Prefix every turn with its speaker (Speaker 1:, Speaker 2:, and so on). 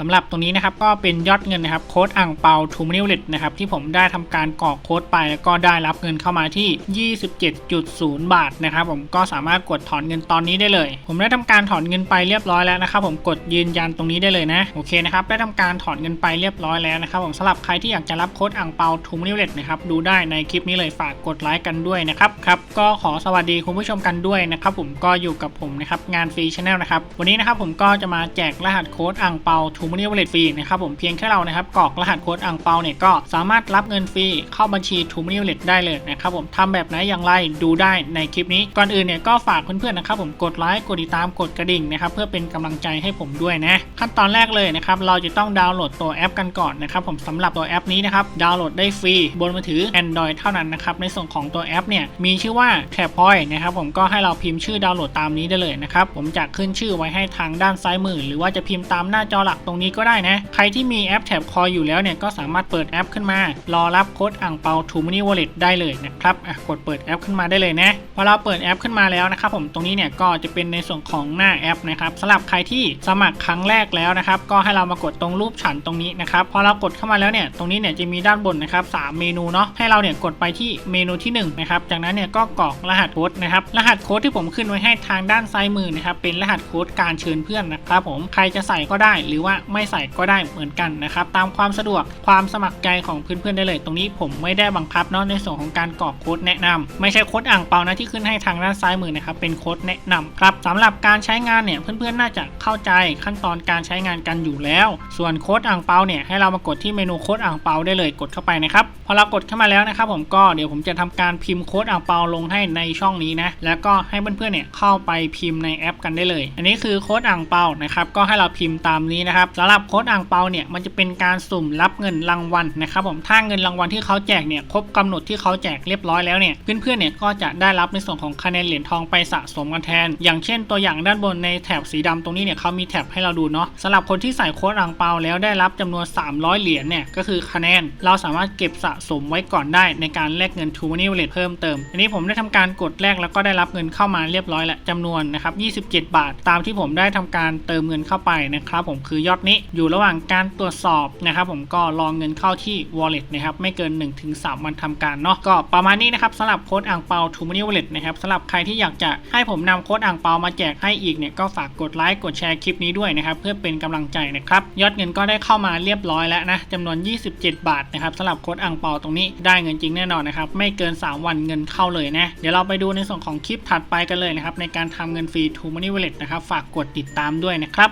Speaker 1: สำหรับตรงนี้นะครับก็เป็นยอดเงินนะครับโค้ดอ่างเปาทูมินิเลตนะครับที่ผมได้ทำการกรอกโค้ดไปแล้วก็ได้รับเงินเข้ามาที่ 27.0 บาทนะครับผมก็สามารถกดถอนเงินตอนนี้ได้เลย ผมได้ทำการถอนเงินไปเรียบร้อยแล้วนะครับผมกดยืนยันตรงนี้ได้เลยนะโอเคนะครับได้ทำการถอนเงินไปเรียบร้อยแล้วนะครับผมสำหรับใครที่อยากจะรับโค้ดอ่างเปาทูมินิเลตนะครับดูได้ในคลิปนี้เลยฝากกดไลค์กันด้วยนะครับครับก็ขอสวัสดีคุณผู้ชมกันด้วยนะครับผมก็อยู่กับผมนะครับงานฟรีชาแนลนะครับวันนี้นะครับผมก็จะมาแจกรหัสโค้ดอ่างเปาทูมินิเลตฟรีนะครับผมเพียงแค่เรานะครับกรอกรหัสโค้ดอ่างเปาเนี่ยก็สามารถรับเงินฟรีเข้าบัญชีทูมินิเลตได้เลยนะครับผมทำแบบไหนอย่างไรดูได้ในคลิปนี้ก่อนอื่นเนี่ยก็ฝากเพื่อนๆนะครับผมกดไลค์กดติดตามกดกระดิ่งนะครับเพื่อเป็นกำลังใจให้ผมด้วยนะขั้นตอนแรกเลยนะครับเราจะต้องดาวน์โหลดตัวแอปกันก่อนนะครับผมสำหรับตัวแอปนี้นะครับดาวน์โหลดได้ฟรีบนมือถือ Android เท่านั้นนะครับในส่วนของตัวแอปเนี่ยมีชื่อว่า t a p o i นะครับผมก็ให้เราพิมพ์ชื่อดาวน์โหลดตามนี้ได้เลยนะครับผมจะขึ้นชื่อไว้ให้ทางด้านซ้ายมือ หรือว่าจะพิมพ์ตามหน้าจอหลักตรงงนี้ก็ได้นะ ใครที่มีแอป t a p c o i อยู่แล้วเนี่ยก็สามารถเปิดแอปขึ้นมา รอรับโค้ดอ่างเปา t o m o n y Wallet ได้เลยนะครับอะกดเปิดแอปขึ้นมาได้เลยนะพอเราเปิดแอปขึ้นมาแล้วนะครับผมตรงนี้เนี่ยก็จะเป็นในส่วนของหน้าแอปนะครับสำหรับใครที่สมัครครั้งแรกแล้วนะครับก็ให้เรามากดตรงรูปฉันตรงนี้นะครับพอเรากดเข้ามาแล้วเนี่ยตรงนี้เนี่ยจะมีด้านบนนะครับสามเมนูเนาะให้เราเนี่ยกดไปที่เมนูที่1นะครับจากนั้นเนี่ยก็กรอกรหัสโค้ดนะครับรหัสโค้ดที่ผมขึ้นไว้ให้ทางด้านซ้ายมือนะครับเป็นรหัสโค้ดการเชิญเพื่อนนะครับผมใครจะใส่ก็ได้หรือว่าไม่ใส่ก็ได้เหมือนกันนะครับตามความสะดวกความสมัครใจของเพื่อนๆได้เลย ตรงนี้ผมไม่ได้บังคับเนาะในส่วนของการกรอกโค้ดแนะนำไม่ใช่โค้ดอ่างเปานะที่ขึ้นให้ทางด้านซ้ายมือนะครับเป็นโค้ดแนะนำครับสำหรับการใช้งานเนี่ยเพื่อนๆน่าจะเข้าใจขั้นตอนการใช้งานกันอยู่แล้ว ส่วนโค้ดอ่างเปาเนี่ยให้เรามากดที่เมนูโค้ดอ่างเปาได้เลยกดเข้าไปนะครับพอเรากดเข้ามาแล้วนะครับผมก็เดี๋ยวผมจะทำการพิมพ์โค้ดอ่างเปาลงให้ในช่องนี้นะแล้วก็ให้เพื่อนๆเนี่ยเข้าไปพิมพ์ในแอป กันได้เลย อันนี้คือโค้ดอ่างเปานะครับก็ให้เราพิมพ์ตามนี้นะครับสำหรับโค้ดอ่างเปาเนี่ยมันจะเป็นการสุ่มรับเงินรางวัลนะครับผมถ้าเงินรางวัลที่เขาแจกเนี่ยครบกำหนดที่เขาแจกเรียบร้อยแล้วเนี่ยเพื่อนๆเนี่ยก็จะได้รับในส่วนของคะแนนเหรียญทองไปสะสมกันแทน อย่างเช่นตัวอย่างด้านบนในแถบสีดำตรงนี้เนี่ยเขามีแถบให้เราดูเนาะสำหรับคนที่ใส่โค้ดอ่างเปาแล้วได้รับจำนวน 300 เหรียญเนี่ยก็คือคะแนนเราสามารถเก็บสะสมไว้ก่อนได้ในการแลกเงินทูมันนี่เวลเพิ่มเติมอันนี้ผมได้ทำการกดแลกแล้วก็ได้รับเงินเข้ามาเรียบร้อยแล้วจำนวนนะครับ27 บาท ตามที่ผมได้ทำการเติมเงินเข้าไปนะครับผมคือยอดนี้อยู่ระหว่างการตรวจสอบนะครับผมก็รองเงินเข้าที่ wallet นะครับไม่เกิน 1-3 วันทำการเนาะก็ประมาณนี้นะครับสำหรับโค้ดอ่างเปาทูมันนี่เวลนะครับสำหรับใครที่อยากจะให้ผมนำโค้ดอ่างเปามาแจกให้อีกเนี่ยก็ฝากกดไลค์กดแชร์คลิปนี้ด้วยนะครับเพื่อเป็นกำลังใจนะครับยอดเงินก็ได้เข้ามาเรียบร้อยแล้วนะจำนวน 27 บาทนะครับสำหรับโค้ดอ่างเปาตรงนี้ได้เงินจริงแน่นอนนะครับไม่เกิน 3 วันเงินเข้าเลยนะเดี๋ยวเราไปดูในส่วนของคลิปถัดไปกันเลยนะครับในการทำเงินฟรีทูมันนี่เวลนะครับฝากกดติดตามด้วยนะครับ